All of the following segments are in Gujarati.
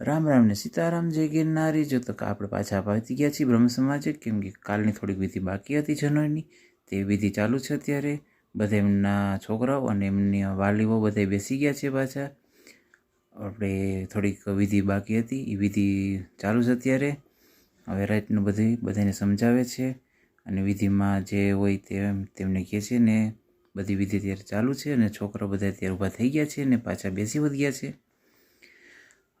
રામ રામ ને સીતારામ, જય ગિરનારી. જો તો આપણે પાછા પહોંચી ગયા છીએ બ્રહ્મ સમાજે, કેમ કે કાલની થોડીક વિધિ બાકી હતી જનોઈની તે વિધિ ચાલુ છે અત્યારે. બધા એમના છોકરાઓ અને એમની વાલીઓ બધા બેસી ગયા છે પાછા. આપણે થોડીક વિધિ બાકી હતી. એ વિધિ ચાલુ છે અત્યારે. હવે રાતનું બધું બધાને સમજાવે છે. અને વિધિમાં જે હોય તે તેમને કહે છે ને બધી વિધિ અત્યારે ચાલુ છે અને છોકરા બધા અત્યારે ઊભા થઈ ગયા છે ને પાછા બેસી વધ ગયા છે.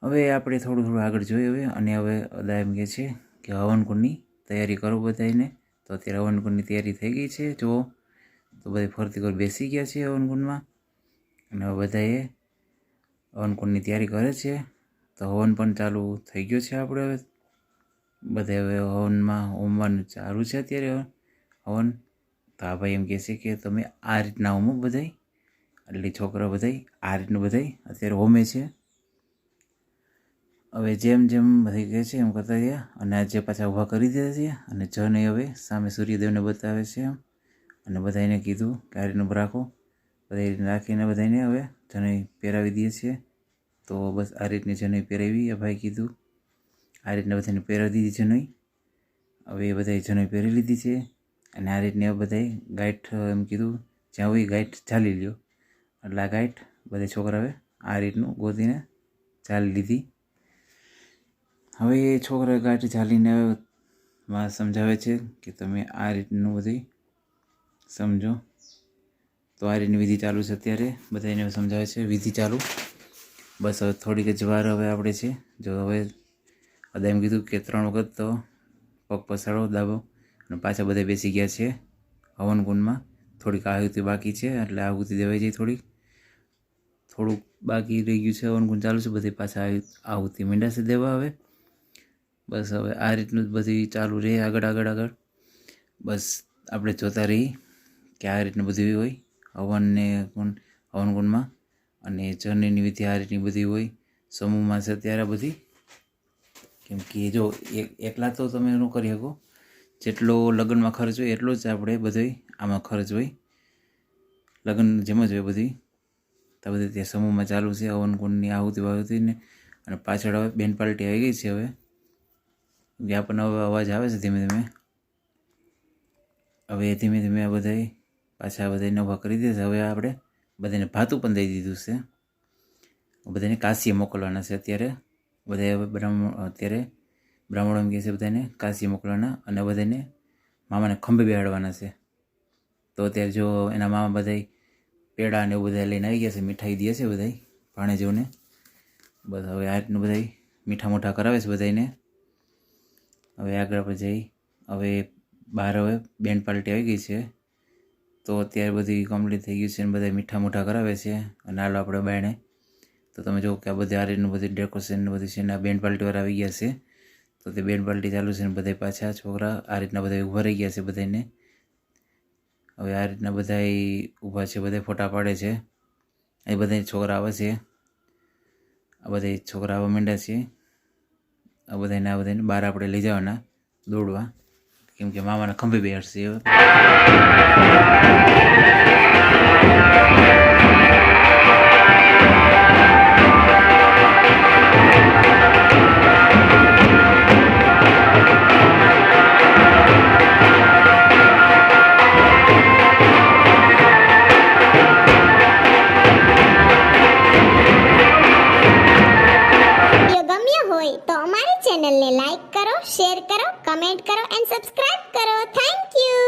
હવે આપણે થોડું થોડું આગળ જોઈએ હવે, અને હવે અદા એમ કહે છે કે હવનકુંડની તૈયારી કરો બધાને તો અત્યારે હવનકુંડની તૈયારી થઈ ગઈ છે. જુઓ, તો બધા ફરતી કરી બેસી ગયા છે હવનકુંડમાં. અને હવે બધાએ હવનકુંડની તૈયારી કરે છે. તો હવન પણ ચાલુ થઈ ગયો છે આપણે હવે. બધા હવે હવનમાં હોમવાનું ચાલુ છે અત્યારે હવન. તો આ ભાઈ એમ કહે છે કે તમે આ રીતના હોમો બધાય. એટલે છોકરા બધાય આ રીતનું બધાય અત્યારે હોમે છે. હવે જેમ જેમ બધી કહે છે એમ કરતા ગયા અને આજે પાછા ઊભા કરી દીધા છે. અને જને હવે સામે સૂર્યદેવને બતાવે છે એમ. અને બધાને કીધું કે આ રીતનું રાખો. બધા રાખીને બધાને હવે જનઈ પહેરાવી દઈએ છીએ. તો બસ આ રીતની જનઈ પહેરાવી. એ ભાઈ કીધું, આ રીતને બધાને પહેરાવી દીધી જનઈ હવે એ બધાએ જનઈ પહેરી લીધી છે. અને આ રીતની હવે બધાએ ગાઈટ એમ કીધું, જ્યાં હોય ગાઈટ ચાલી લ્યો. એટલે આ ગાઈટ બધા છોકરાઓએ આ રીતનું ગોતીને ચાલી લીધી. હવે એ છોકરા ગાંઠ ચાલીને માં સમજાવે છે કે તમે આ રીતનું બધી સમજો. તો આ રીતની વિધિ ચાલુ છે અત્યારે. બધા એને સમજાવે છે વિધિ ચાલુ. બસ હવે થોડીક જ વાર હવે આપણે છે. જો હવે બધા એમ કીધું કે ત્રણ વખત તો પગ પસાડો, દાબો અને પાછા બધા બેસી ગયા છે હવનકુંડમાં. થોડીક આહુતિ બાકી છે એટલે આહુતિ દેવાઈ જાય થોડીક. થોડુંક બાકી રહી ગયું છે હવનકુંડ ચાલુ છે. બધી પાછા આહુતિ મીંડાશે દેવા હવે. બસ હવે આ રીતનું જ બધી ચાલુ રહે આગળ આગળ આગળ. બસ આપણે જોતા રહી કે આ રીતનું બધું હોય હવનને કુંડ હવનકુંડમાં અને જર્નીની વિધિ આ રીતની બધી હોય, સમૂહમાં છે ત્યારે બધી. કેમ કે જો એક, એકલા તો તમે ન કરી શકો. જેટલો લગ્નમાં ખર્ચ હોય એટલો જ આપણે બધો આમાં ખર્ચ હોય. લગ્ન જેમ જ હોય બધી. તો બધી ત્યાં સમૂહમાં ચાલુ છે હવનકુંડની આહુતિ વાહુતિને અને પાછળ હવે બેન પાર્ટી આવી ગઈ છે હવે. જે આપણને હવે અવાજ આવે છે ધીમે ધીમે? હવે ધીમે ધીમે આ બધાય પાછા બધાને ઊભા કરી દે છે. હવે આપણે બધાને ભાતું પણ દઈ દીધું છે. બધાને કાશીએ મોકલવાના છે અત્યારે. બધા હવે બ્રાહ્મણ અત્યારે બ્રાહ્મણો એમ કહે છે બધાને કાશીએ મોકલવાના અને બધાને મામાને ખંભે બેહાડવાના છે. તો અત્યારે જો એના મામા બધાય પેડા ને એવું બધા લઈને આવી ગયા છે, મીઠાઈ દે છે બધાય, ભાણેજોને. બસ હવે આ રીતનું બધાય મીઠા મોઠા કરાવે છે બધાને હવે આગળ આપણે જઈ, હવે બહાર હવે બેન્ડ પાર્ટી આવી ગઈ છે. તો અત્યારે બધી કમ્પ્લીટ થઈ ગયું છે અને બધા મીઠા મોઠા કરાવે છે. અને હાલો આપણે બાયણે. તો તમે જુઓ કે આ બધી આ રીતનું બધી ડેકોરેશન બધું છે ને આ બેન્ડ પાર્ટીવાળા આવી ગયા છે. તો તે બેન્ડ પાર્ટી ચાલુ છે ને બધા પાછા છોકરા આ રીતના બધા ઊભા રહી ગયા છે બધાને હવે આ રીતના બધા ઊભા છે બધા ફોટા પાડે છે. એ બધા છોકરા આવે છે. આ બધા છોકરા આવવા માંડ્યા છે. આ બધાને આ બધાને બહાર આપણે લઈ જવાના દોડવા કેમ કે મામાના ખંભે બેસશે વીડિયો ગમ્યો હોય તો અમારી ચેનલને લાઈક કરો શેર કરો કમેન્ટ કરો એન્ડ સબસ્ક્રાઇબ કરો. Thank you